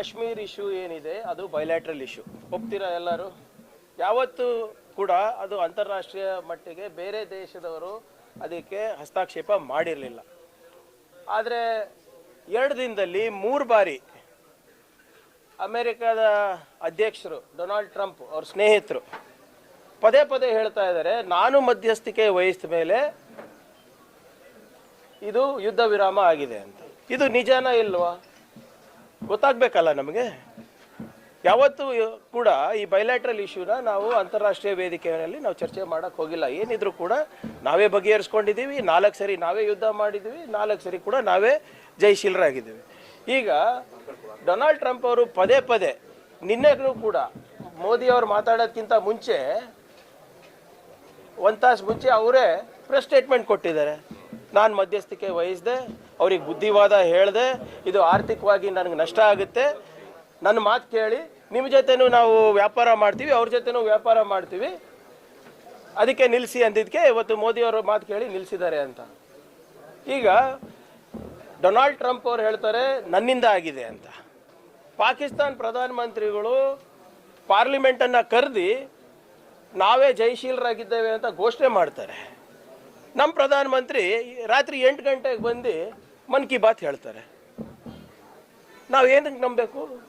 Kashmir issue ಏನಿದೆ, ಅದು bilateral issue ಒಪ್ತೀರಾ ಎಲ್ಲರೂ? ಯಾವತ್ತೂ ಕೂಡ ಅದು ಅಂತಾರಾಷ್ಟ್ರೀಯ ಮಟ್ಟಿಗೆ ಬೇರೆ ದೇಶದವರು ಅದಕ್ಕೆ ಹಸ್ತಕ್ಷೇಪ ಮಾಡಿರಲಿಲ್ಲ. ಆದರೆ ಎರಡು ದಿನದಲ್ಲಿ ಮೂರು ಬಾರಿ ಅಮೇರಿಕಾದ ಅಧ್ಯಕ್ಷರು ಡೊನಾಲ್ಡ್ ಟ್ರಂಪ್ ಅವ್ರ ಸ್ನೇಹಿತರು ಪದೇ ಪದೇ ಹೇಳ್ತಾ ಇದ್ದಾರೆ, ನಾನು ಮಧ್ಯಸ್ಥಿಕೆ ವಹಿಸಿದ ಮೇಲೆ ಇದು ಯುದ್ಧ ವಿರಾಮ ಆಗಿದೆ ಅಂತ. ಇದು ನಿಜಾನ ಇಲ್ವಾ? ಗೊತ್ತಾಗ್ಬೇಕಲ್ಲ ನಮಗೆ? ಯಾವತ್ತೂ ಕೂಡ ಈ ಬೈಲ್ಯಾಟ್ರಲ್ ಇಶ್ಯೂನ ನಾವು ಅಂತಾರಾಷ್ಟ್ರೀಯ ವೇದಿಕೆಯಲ್ಲಿ ನಾವು ಚರ್ಚೆ ಮಾಡೋಕ್ಕೆ ಹೋಗಿಲ್ಲ. ಏನಿದ್ರು ಕೂಡ ನಾವೇ ಬಗೆಹರಿಸ್ಕೊಂಡಿದ್ದೀವಿ, ನಾಲ್ಕು ಸರಿ ನಾವೇ ಯುದ್ಧ ಮಾಡಿದ್ದೀವಿ, ನಾಲ್ಕು ಸರಿ ಕೂಡ ನಾವೇ ಜಯಶೀಲರಾಗಿದ್ದೀವಿ ಈಗ ಡೊನಾಲ್ಡ್ ಟ್ರಂಪ್ ಅವರು ಪದೇ ಪದೇ ನಿನ್ನೆಗೂ ಕೂಡ ಮೋದಿ ಅವರು ಮಾತಾಡೋದಕ್ಕಿಂತ ಮುಂಚೆ, ಒಂದು ತಾಸು ಮುಂಚೆ ಅವರೇ ಪ್ರೆಸ್ ಸ್ಟೇಟ್ಮೆಂಟ್ ಕೊಟ್ಟಿದ್ದಾರೆ. ನಾನು ಮಧ್ಯಸ್ಥಿಕೆ ವಹಿಸಿದೆ, ಅವ್ರಿಗೆ ಬುದ್ಧಿವಾದ ಹೇಳಿದೆ, ಇದು ಆರ್ಥಿಕವಾಗಿ ನನಗೆ ನಷ್ಟ ಆಗುತ್ತೆ. ನನ್ನ ಮಾತು ಕೇಳಿ ನಿಮ್ಮ ಜೊತೆನೂ ನಾವು ವ್ಯಾಪಾರ ಮಾಡ್ತೀವಿ, ಅವ್ರ ಜೊತೆನೂ ವ್ಯಾಪಾರ ಮಾಡ್ತೀವಿ. ಅದಕ್ಕೆ ನಿಲ್ಲಿಸಿ ಅಂದಿದ್ದಕ್ಕೆ ಇವತ್ತು ಮೋದಿಯವರು ಮಾತು ಕೇಳಿ ನಿಲ್ಲಿಸಿದ್ದಾರೆ ಅಂತ. ಈಗ ಡೊನಾಲ್ಡ್ ಟ್ರಂಪ್ ಅವ್ರು ಹೇಳ್ತಾರೆ, ನನ್ನಿಂದ ಆಗಿದೆ ಅಂತ. ಪಾಕಿಸ್ತಾನ್ ಪ್ರಧಾನಮಂತ್ರಿಗಳು ಪಾರ್ಲಿಮೆಂಟನ್ನು ಕರೆದಿ, ನಾವೇ ಜಯಶೀಲರಾಗಿದ್ದೇವೆ ಅಂತ ಘೋಷಣೆ ಮಾಡ್ತಾರೆ. ನಮ್ಮ ಪ್ರಧಾನಮಂತ್ರಿ ರಾತ್ರಿ ಎಂಟು ಗಂಟೆಗೆ ಬಂದು ಮನ್ ಕಿ ಬಾತ್ ಹೇಳ್ತಾರೆ. ನಾವು ಏನಕ್ಕೆ ನಂಬಬೇಕು?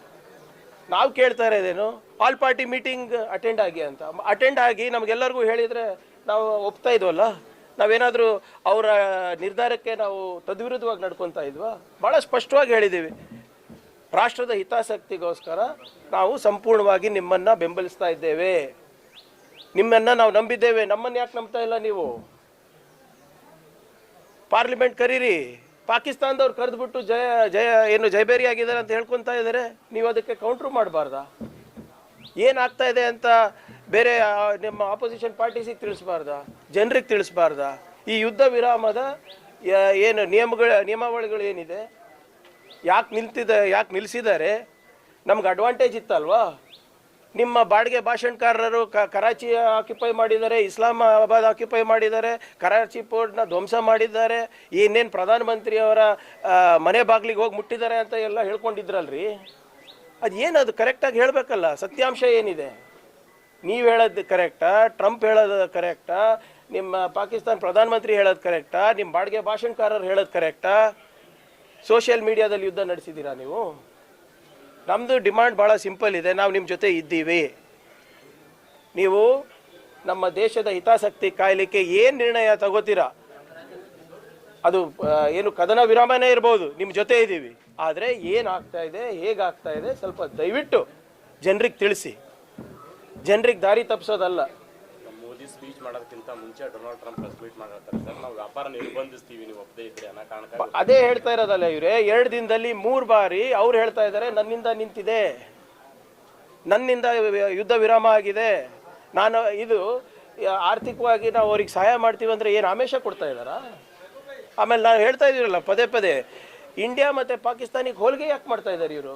ನಾವು ಕೇಳ್ತಾ ಇರೋದೇನು? ಆಲ್ ಪಾರ್ಟಿ ಮೀಟಿಂಗ್ ಅಟೆಂಡ್ ಆಗಿ ಅಂತ. ಅಟೆಂಡ್ ಆಗಿ ನಮಗೆಲ್ಲರಿಗೂ ಹೇಳಿದರೆ ನಾವು ಒಪ್ತಾ ಇದ್ವಲ್ಲ? ನಾವೇನಾದರೂ ಅವರ ನಿರ್ಧಾರಕ್ಕೆ ನಾವು ತದ್ವಿರುದ್ಧವಾಗಿ ನಡ್ಕೊತಾ ಇದ್ವಾ? ಭಾಳ ಸ್ಪಷ್ಟವಾಗಿ ಹೇಳಿದ್ದೀವಿ. ರಾಷ್ಟ್ರದ ಹಿತಾಸಕ್ತಿಗೋಸ್ಕರ ನಾವು ಸಂಪೂರ್ಣವಾಗಿ ನಿಮ್ಮನ್ನು ಬೆಂಬಲಿಸ್ತಾ ಇದ್ದೇವೆ. ನಿಮ್ಮನ್ನು ನಾವು ನಂಬಿದ್ದೇವೆ. ನಮ್ಮನ್ನು ಯಾಕೆ ನಂಬ್ತಾ ಇಲ್ಲ ನೀವು? ಪಾರ್ಲಿಮೆಂಟ್ ಕರೀರಿ. ಪಾಕಿಸ್ತಾನದವ್ರು ಕರೆದ್ಬಿಟ್ಟು ಜಯ ಜಯ, ಏನು ಜೈಬೇರಿ ಆಗಿದ್ದಾರೆ ಅಂತ ಹೇಳ್ಕೊತಾ ಇದ್ದಾರೆ. ನೀವು ಅದಕ್ಕೆ ಕೌಂಟ್ರ್ ಮಾಡಬಾರ್ದಾ? ಏನಾಗ್ತಾ ಇದೆ ಅಂತ ಬೇರೆ ನಿಮ್ಮ ಆಪೋಸಿಷನ್ ಪಾರ್ಟೀಸಿಗೆ ತಿಳಿಸ್ಬಾರ್ದಾ? ಜನರಿಗೆ ತಿಳಿಸ್ಬಾರ್ದಾ? ಈ ಯುದ್ಧ ವಿರಾಮದ ಏನು ನಿಯಮಗಳ, ನಿಯಮಾವಳಿಗಳು ಏನಿದೆ? ಯಾಕೆ ನಿಲ್ತಿದೆ, ಯಾಕೆ ನಿಲ್ಲಿಸಿದ್ದಾರೆ ನಮ್ಗೆ ಅಡ್ವಾಂಟೇಜ್ ಇತ್ತಲ್ವಾ? ನಿಮ್ಮ ಬಾಡಿಗೆ ಭಾಷಣಕಾರರು ಕ ಕರಾಚಿ ಆಕ್ಯುಪೈ ಮಾಡಿದ್ದಾರೆ, ಇಸ್ಲಾಮಾಬಾದ್ ಆಕ್ಯುಪೈ ಮಾಡಿದ್ದಾರೆ, ಕರಾಚಿ ಪೋರ್ಟ್ನ ಧ್ವಂಸ ಮಾಡಿದ್ದಾರೆ, ಇನ್ನೇನು ಪ್ರಧಾನಮಂತ್ರಿಯವರ ಮನೆ ಬಾಗಿಲಿಗೆ ಹೋಗಿ ಮುಟ್ಟಿದ್ದಾರೆ ಅಂತ ಎಲ್ಲ ಹೇಳ್ಕೊಂಡಿದ್ರಲ್ರಿ? ಅದು ಏನು ಅದು ಕರೆಕ್ಟಾಗಿ ಹೇಳಬೇಕಲ್ಲ, ಸತ್ಯಾಂಶ ಏನಿದೆ? ನೀವು ಹೇಳೋದು ಕರೆಕ್ಟಾ ಟ್ರಂಪ್ ಹೇಳೋದು ಕರೆಕ್ಟಾ ನಿಮ್ಮ ಪಾಕಿಸ್ತಾನ ಪ್ರಧಾನಮಂತ್ರಿ ಹೇಳೋದು ಕರೆಕ್ಟಾ ನಿಮ್ಮ ಬಾಡಿಗೆ ಭಾಷಣಕಾರರು ಹೇಳೋದು ಕರೆಕ್ಟಾ ಸೋಷಿಯಲ್ ಮೀಡಿಯಾದಲ್ಲಿ ಯುದ್ಧ ನಡೆಸಿದ್ದೀರಾ ನೀವು? ನಮ್ಮದು ಡಿಮಾಂಡ್ ಭಾಳ ಸಿಂಪಲ್ ಇದೆ, ನಾವು ನಿಮ್ಮ ಜೊತೆ ಇದ್ದೀವಿ. ನೀವು ನಮ್ಮ ದೇಶದ ಹಿತಾಸಕ್ತಿ ಕಾಯಲಿಕ್ಕೆ ಏನು ನಿರ್ಣಯ ತಗೋತೀರಾ? ಅದು ಏನು ಕದನ ವಿರಾಮನೇ ಇರ್ಬೋದು ನಿಮ್ಮ ಜೊತೆ ಇದ್ದೀವಿ. ಆದರೆ ಏನಾಗ್ತಾ ಇದೆ ಹೇಗಾಗ್ತಾ ಇದೆ, ಸ್ವಲ್ಪ ದಯವಿಟ್ಟು ಜನರಿಗೆ ತಿಳಿಸಿ. ಜನರಿಗೆ ದಾರಿ ತಪ್ಪಿಸೋದಲ್ಲ ಸ್ಪೀಚ್ ಮಾಡೋದಕ್ಕಿಂತ ಮುಂಚೆ ಡೊನಾಲ್ಡ್ ಟ್ರಂಪ್ ಟ್ವೀಟ್ ಮಾಡಿರ್ತಾರೆ. ಸರ್, ನಾವು ವ್ಯಾಪಾರ ನಿರ್ಬಂಧಿಸ್ತೀವಿ, ನೀವು ಒಪ್ಪದೇ ಇದ್ರೆ ಅನ್ನೋ ಅದೇ ಹೇಳ್ತಾ ಇರೋದಲ್ಲ ಇವರೇ, ಎರಡು ದಿನದಲ್ಲಿ ಮೂರು ಬಾರಿ ಅವ್ರು ಹೇಳ್ತಾ ಇದ್ದಾರೆ, ನನ್ನಿಂದ ನಿಂತಿದೆ. ನನ್ನಿಂದ ಯುದ್ಧ ವಿರಾಮ ಆಗಿದೆ. ನಾನು ಇದು ಆರ್ಥಿಕವಾಗಿ ನಾವು ಅವ್ರಿಗೆ ಸಹಾಯ ಮಾಡ್ತೀವಿ ಅಂದರೆ ಏನು ಆಮೇಶ ಕೊಡ್ತಾ ಇದ್ದಾರಾ? ಆಮೇಲೆ ನಾನು ಹೇಳ್ತಾ ಇದ್ದೀರಲ್ಲ ಪದೇ ಪದೇ ಇಂಡಿಯಾ ಮತ್ತು ಪಾಕಿಸ್ತಾನಿಗೆ ಹೋಲಿಗೆ ಯಾಕೆ ಮಾಡ್ತಾ ಇದ್ದಾರೆ ಇವರು?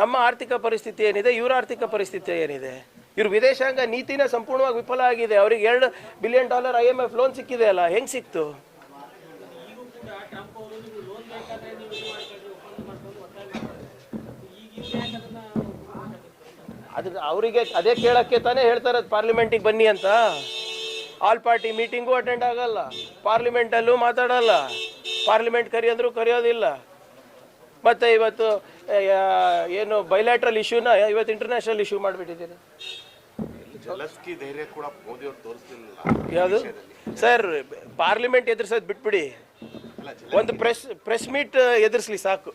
ನಮ್ಮ ಆರ್ಥಿಕ ಪರಿಸ್ಥಿತಿ ಏನಿದೆ, ಇವರ ಆರ್ಥಿಕ ಪರಿಸ್ಥಿತಿ ಏನಿದೆ? ಇವ್ರ ವಿದೇಶಾಂಗ ನೀತಿನೇ ಸಂಪೂರ್ಣವಾಗಿ ವಿಫಲ ಆಗಿದೆ. ಅವ್ರಿಗೆ ಎರಡು billion dollar I M F loan ಸಿಕ್ಕಿದೆ ಅಲ್ಲ, ಹೆಂಗೆ ಸಿಕ್ತು? ಅದು ಅವರಿಗೆ ಅದೇ ಕೇಳಕ್ಕೆ ತಾನೇ ಹೇಳ್ತಾರೆ ಪಾರ್ಲಿಮೆಂಟಿಗೆ ಬನ್ನಿ ಅಂತ. ಆಲ್ ಪಾರ್ಟಿ ಮೀಟಿಂಗು ಅಟೆಂಡ್ ಆಗಲ್ಲ. ಪಾರ್ಲಿಮೆಂಟಲ್ಲೂ ಮಾತಾಡಲ್ಲ. ಪಾರ್ಲಿಮೆಂಟ್ ಕರೆಯೋದ್ರು ಕರೆಯೋದಿಲ್ಲ. ಮತ್ತೆ ಇವತ್ತು ಏನು ಬೈಲ್ಯಾಟ್ರಲ್ ಇಶ್ಯೂನ ಇವತ್ತು ಇಂಟರ್ನ್ಯಾಷನಲ್ ಇಶ್ಯೂ ಮಾಡಿಬಿಟ್ಟಿದ್ದೀರಿ. ಸರ್ ಪಾರ್ಲಿಮೆಂಟ್ ಎದುರಿಸೋದು ಬಿಟ್ಬಿಡಿ. ಒಂದು ಪ್ರೆಸ್ ಪ್ರೆಸ್ ಮೀಟ್ ಎದುರಿಸ್ಲಿ ಸಾಕು.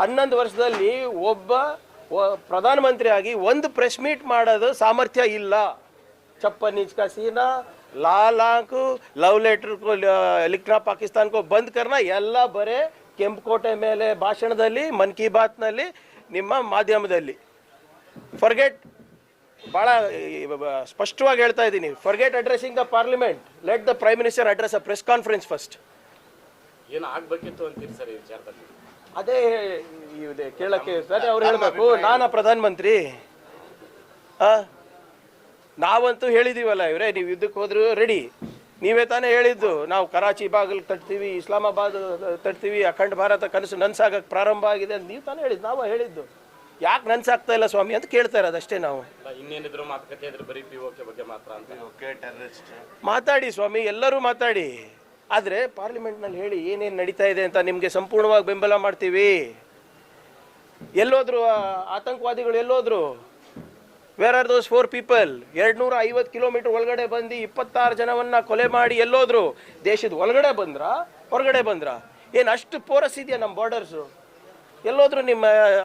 ಹನ್ನೊಂದು ವರ್ಷದಲ್ಲಿ ಒಬ್ಬ ಪ್ರಧಾನಮಂತ್ರಿ ಆಗಿ ಒಂದು ಪ್ರೆಸ್ ಮೀಟ್ ಮಾಡೋದು ಸಾಮರ್ಥ್ಯ ಇಲ್ಲ. ಚಪ್ಪ ನಿಜ್ಕಾ ಲಾಲಾಕು ಲಾಲ್ ಲವ್ ಲೆಟರ್ ಲಿಕ್ನಾ ಪಾಕಿಸ್ತಾನ್ಕೋ ಬಂದ್ ಕರ್ನ ಎಲ್ಲ ಬರೇ ಕೆಂಪುಕೋಟೆ ಮೇಲೆ ಭಾಷಣದಲ್ಲಿ ಮನ್ ಕಿ ಬಾತ್ನಲ್ಲಿ ನಿಮ್ಮ ಮಾಧ್ಯಮದಲ್ಲಿ. ಫರ್ಗೆಟ್ ಭಾಳ ಸ್ಪಷ್ಟವಾಗಿ ಹೇಳ್ತಾ ಇದ್ದೀನಿ. Forget addressing the parliament let the prime minister address a press conference first ಏನು ಆಗ್ಬೇಕಿತ್ತು ಅಂತೀರಿ ಸರ್ ಈ ವಿಚಾರದಲ್ಲಿ? ಅದೇ ಇದೆ ಕೇಳಕ್ಕೆ ಅದೇ ಅವ್ರು ಹೇಳಬೇಕು. ನಾನು ಪ್ರಧಾನಮಂತ್ರಿ ಆ ನಾವಂತೂ ಹೇಳಿದೀವಲ್ಲ ಇವರೇ ನೀವು ಯುದ್ಧಕ್ಕೆ ಹೋದ್ರು ರೆಡಿ ನೀವೇ ತಾನೇ ಹೇಳಿದ್ದು ನಾವು ಕರಾಚಿ ಬಾಗಿಲು ತಟ್ತೀವಿ ಇಸ್ಲಾಮಾಬಾದ್ ತಟ್ತೀವಿ ಅಖಂಡ ಭಾರತ ಕನಸು ನನ್ಸಾಗಕ್ಕೆ ಪ್ರಾರಂಭ ಆಗಿದೆ ಅಂತ ನೀವು ತಾನೇ ಹೇಳಿದ್ದು. ನಾವು ಹೇಳಿದ್ದು. ಯಾಕೆ ನನ್ಸಾಗ್ತಾ ಇಲ್ಲ ಸ್ವಾಮಿ ಅಂತ ಕೇಳ್ತಾ ಇರೋದು ಅಷ್ಟೇ ನಾವು. ಇನ್ನೇನಿದ್ರು ಮಾತುಕತೆ ಇದ್ರೆ ಬರೀ ಪಿ ಓಕೆ ಬಗ್ಗೆ ಮಾತ್ರ ಅಂತ. ಓಕೆ ಟೆರರಿಸ್ಟ್ ಮಾತಾಡಿ ಸ್ವಾಮಿ ಎಲ್ಲರೂ ಮಾತಾಡಿ. ಆದರೆ ಪಾರ್ಲಿಮೆಂಟ್ನಲ್ಲಿ ಹೇಳಿ ಏನೇನು ನಡೀತಾ ಇದೆ ಅಂತ ನಿಮಗೆ ಸಂಪೂರ್ಣವಾಗಿ ಬೆಂಬಲ ಮಾಡ್ತೀವಿ. ಎಲ್ಲೋದ್ರು ಆತಂಕವಾದಿಗಳು ಎಲ್ಲೋದ್ರು? Where are those four people ಎರಡ್ನೂರ ಐವತ್ತು ಕಿಲೋಮೀಟರ್ ಒಳಗಡೆ ಬಂದು ಇಪ್ಪತ್ತಾರು ಜನವನ್ನ ಕೊಲೆ ಮಾಡಿ ಎಲ್ಲೋದ್ರು? ದೇಶದ ಒಳಗಡೆ ಬಂದ್ರ? ಹೊರಗಡೆ ಬಂದ್ರ? ಏನು ಅಷ್ಟು ಪೋರಸ್ ಇದೆಯಾ ನಮ್ಮ ಬಾರ್ಡರ್ಸು ಎಲ್ಲೋದ್ರು ನಿಮ್ಮ